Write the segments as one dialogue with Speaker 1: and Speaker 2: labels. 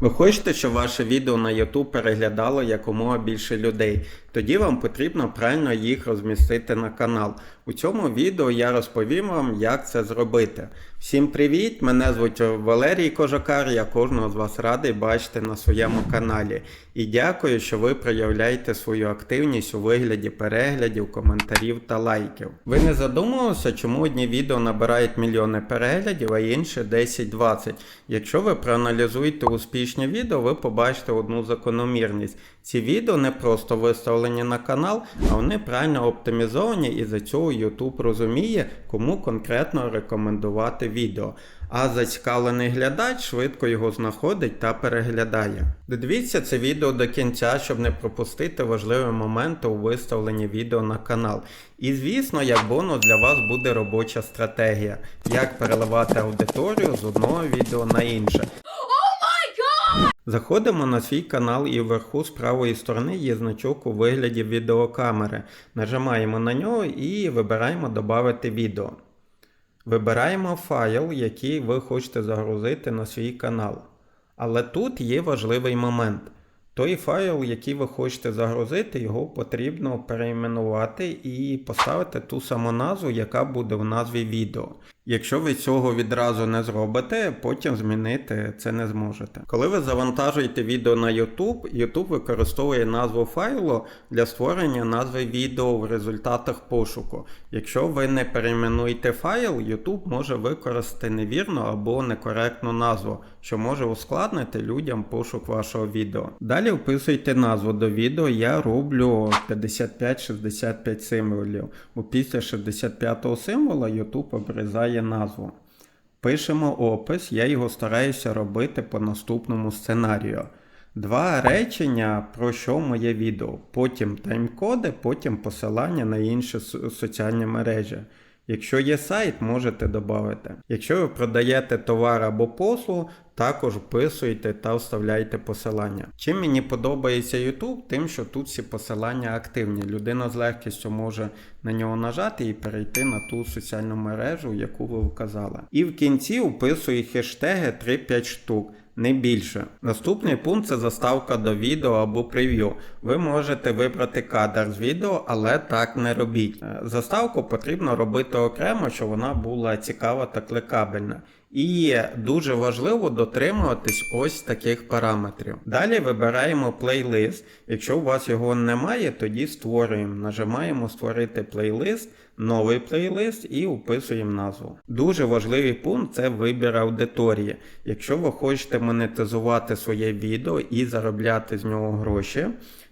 Speaker 1: Ви хочете, щоб ваше відео на YouTube переглядало якомога більше людей. Тоді вам потрібно правильно їх розмістити на канал. У цьому відео я розповім вам, як це зробити. Всім привіт! Мене звуть Валерій Кожакар. Я кожного з вас радий бачити на своєму каналі. І дякую, що ви проявляєте свою активність у вигляді переглядів, коментарів та лайків. Ви не задумувалися, чому одні відео набирають мільйони переглядів, а інші 10-20. Якщо ви проаналізуєте успішні відео, ви побачите одну закономірність. Ці відео не просто виставлені на канал, а вони правильно оптимізовані і за цього YouTube розуміє, кому конкретно рекомендувати відео. А зацікавлений глядач швидко його знаходить та переглядає. Додивіться це відео до кінця, щоб не пропустити важливі моменти у виставленні відео на канал. І звісно, як бонус для вас буде робоча стратегія, як переливати аудиторію з одного відео на інше. Заходимо на свій канал і вверху з правої сторони є значок у вигляді відеокамери. Нажимаємо на нього і вибираємо Добавити відео. Вибираємо файл, який ви хочете загрузити на свій канал. Але тут є важливий момент. Той файл, який ви хочете загрузити, його потрібно перейменувати і поставити ту саму назву, яка буде в назві відео. Якщо ви цього відразу не зробите, потім змінити це не зможете. Коли ви завантажуєте відео на YouTube, YouTube використовує назву файлу для створення назви відео в результатах пошуку. Якщо ви не перейменуєте файл, YouTube може використати невірну або некоректну назву, що може ускладнити людям пошук вашого відео. Далі вписуйте назву до відео. Я роблю 55-65 символів, бо після 65-го символа YouTube обрізає назву. Пишемо опис, я його стараюся робити по наступному сценарію. Два речення про що моє відео. Потім тайм-коди, потім посилання на інші соціальні мережі. Якщо є сайт, можете додати. Якщо ви продаєте товар або послугу, також вписуйте та вставляйте посилання. Чим мені подобається YouTube, тим, що тут всі посилання активні. Людина з легкістю може на нього нажати і перейти на ту соціальну мережу, яку ви вказали. І в кінці вписую хештеги 3-5 штук. Не більше. Наступний пункт це заставка до відео або прев'ю. Ви можете вибрати кадр з відео, але так не робіть. Е, Заставку потрібно робити окремо, щоб вона була цікава та кликабельна. І дуже важливо дотримуватись ось таких параметрів. Далі вибираємо плейлист. Якщо у вас його немає, тоді створюємо. Нажимаємо створити плейлист, новий плейлист і вписуємо назву. Дуже важливий пункт це вибір аудиторії. Якщо ви хочете монетизувати своє відео і заробляти з нього гроші,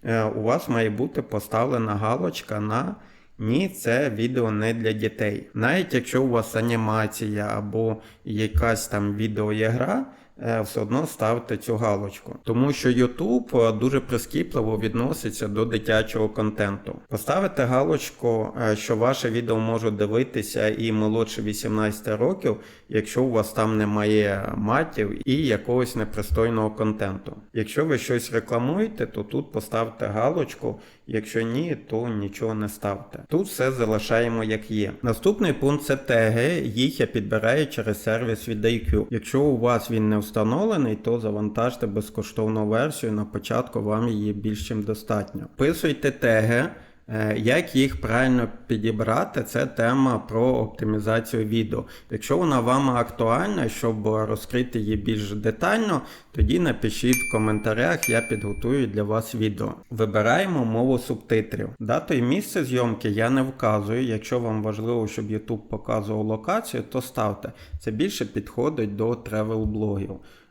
Speaker 1: е, у вас має бути поставлена галочка на ні, це відео не для дітей. Навіть якщо у вас анімація або якась там відеоігра, все одно ставте цю галочку. Тому що YouTube е, дуже прискіпливо відноситься до дитячого контенту. Поставити галочку, е, що ваше відео можуть дивитися і молодше 18 років, якщо у вас там немає матів і якогось непристойного контенту. Якщо ви щось рекламуєте, то тут поставте галочку. Якщо ні, то нічого не ставте. Тут все залишаємо як є. Наступний пункт це теги. Їх я підбираю через сервіс від IQ. Якщо у вас він не встановлений, то завантажте безкоштовну версію. На початку вам її більш чим достатньо. Вписуйте теги. Е, Як їх правильно підібрати, це тема про оптимізацію відео. Якщо вона вам актуальна, щоб розкрити її більш детально, тоді напишіть в коментарях, я підготую для вас відео. Вибираємо мову субтитрів. Дату і місце зйомки я не вказую. Якщо вам важливо, щоб YouTube показував локацію, то ставте. Це більше підходить до тревел блогів. Е,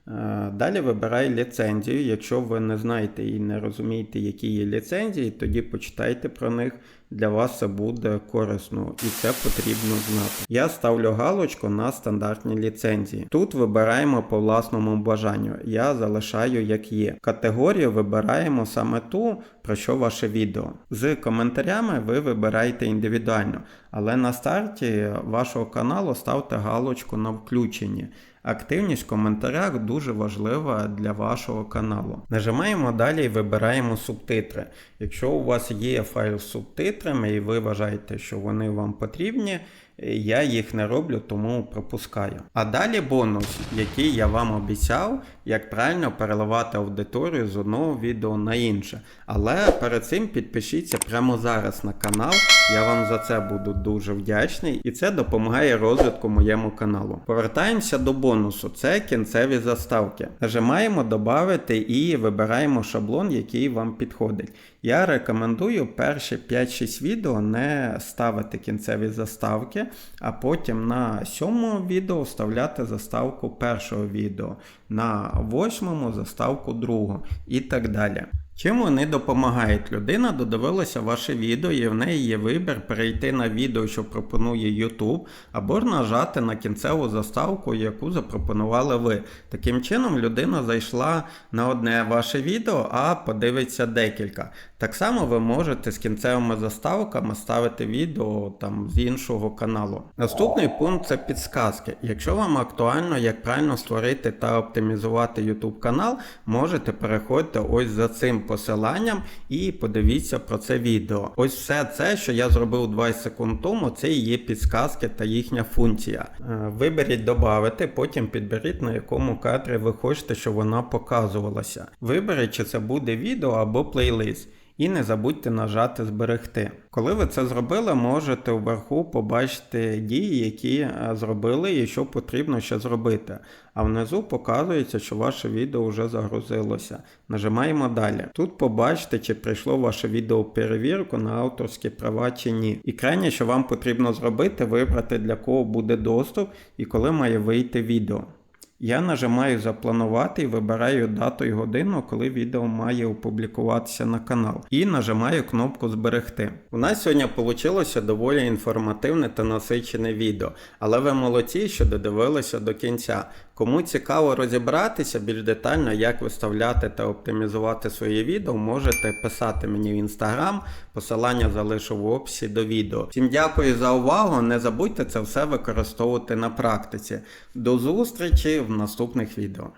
Speaker 1: Далі вибирай ліцензію. Якщо ви не знаєте і не розумієте, які є ліцензії, тоді почитайте про них. Для вас це буде корисно і це потрібно знати. Я ставлю галочку на стандартні ліцензії. Тут вибираємо по власному бажанню. Я залишаю як є. Категорію вибираємо саме ту, про що ваше відео. З коментарями ви вибираєте індивідуально, але на старті вашого каналу ставте галочку на включенні. Активність в коментарях дуже важлива для вашого каналу. Нажимаємо далі і вибираємо субтитри. Якщо у вас є файл з субтитрами і ви вважаєте, що вони вам потрібні, я їх не роблю, тому пропускаю. А далі бонус, який я вам обіцяв, як правильно переливати аудиторію з одного відео на інше. Але перед цим підпишіться прямо зараз на канал. Я вам за це буду дуже вдячний, і це допомагає розвитку моєму каналу. Повертаємося до бонусу. Це кінцеві заставки. Нажимаємо додати і вибираємо шаблон, який вам підходить. Я рекомендую перші 5-6 відео не ставити кінцеві заставки, а потім на сьомому відео вставляти заставку першого відео, на восьмому заставку другого і так далі. Чим вони допомагають? Людина додивилася ваше відео і в неї є вибір перейти на відео, що пропонує YouTube, або нажати на кінцеву заставку, яку запропонували ви. Таким чином, людина зайшла на одне ваше відео, а подивиться декілька. Так само ви можете з кінцевими заставками ставити відео там з іншого каналу. Наступний пункт це підсказки. Якщо вам актуально, як правильно створити та оптимізувати YouTube канал, можете переходити ось за цим посиланням і подивіться про це відео. Ось все це, що я зробив 20 секунд тому, це і є підсказки та їхня функція. Е, Виберіть додати, потім підберіть на якому кадрі ви хочете, щоб вона показувалася. Виберіть, чи це буде відео або плейлист. І не забудьте нажати зберегти. Коли ви це зробили, можете вверху побачити дії, які е, зробили і що потрібно ще зробити. А внизу показується, що ваше відео вже загрузилося. Нажимаємо далі. Тут побачите, чи прийшло ваше відео перевірку на авторські права чи ні. І крайнє, що вам потрібно зробити, вибрати для кого буде доступ і коли має вийти відео. Я нажимаю запланувати і вибираю дату і годину, коли відео має опублікуватися на канал. І нажимаю кнопку зберегти. У нас сьогодні вийшло доволі інформативне та насичене відео, але ви молодці, що додивилися до кінця. Кому цікаво розібратися більш детально, як виставляти та оптимізувати свої відео, можете писати мені в інстаграм, посилання залишу в описі до відео. Всім дякую за увагу. Не забудьте це все використовувати на практиці. До зустрічі в наступних відео.